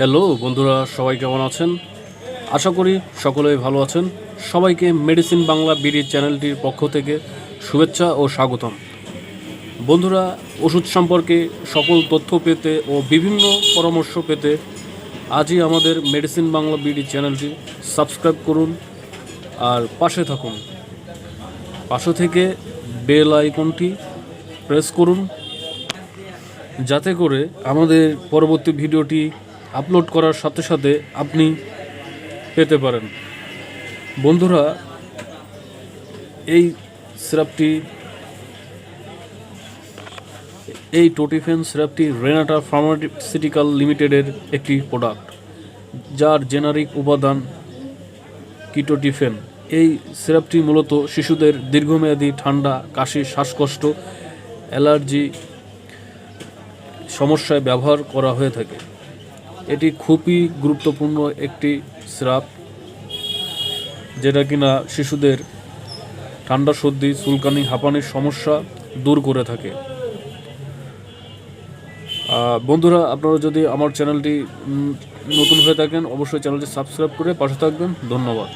Hello বন্ধুরা, সবাই কেমন আছেন? আশা করি সকলেই ভালো আছেন। সবাইকে মেডিসিন বাংলা বিডি চ্যানেলটির পক্ষ থেকে শুভেচ্ছা ও স্বাগতম। বন্ধুরা, ওষুধ সম্পর্কে সকল তথ্য পেতে ও বিভিন্ন পরামর্শ পেতে আজই আমাদের মেডিসিন বাংলা বিডি চ্যানেলটি সাবস্ক্রাইব করুন আর পাশে থাকুন। পাশে থেকে বেল আইকনটি প্রেস করুন। যাতে করে আমাদের পরবর্তী ভিডিওটি আপলোড করার সাথে সাথে আপনি পেতে পারেন। বন্ধুরা, এই সিরাপটি, এই টোটিফেন সিরাপটি রেনাটা ফার্মাসিউটিক্যাল লিমিটেডের একটি প্রোডাক্ট, যার জেনারিক উপাদান কিটোটিফেন। এই সিরাপটি মূলত শিশুদের দীর্ঘমেয়াদী ঠান্ডা, কাশি, শ্বাসকষ্ট, অ্যালার্জি সমস্যায় ব্যবহার করা হয়ে থাকে। এটি খুবই গুরুত্বপূর্ণ একটি স্রাব, যেটা কিনা শিশুদের ঠান্ডা সর্দি, চুলকানি, হাঁপানির সমস্যা দূর করে থাকে। বন্ধুরা, আপনারা যদি আমার চ্যানেলটি নতুন হয়ে থাকেন, অবশ্যই চ্যানেলটি সাবস্ক্রাইব করে পাশে থাকবেন। ধন্যবাদ।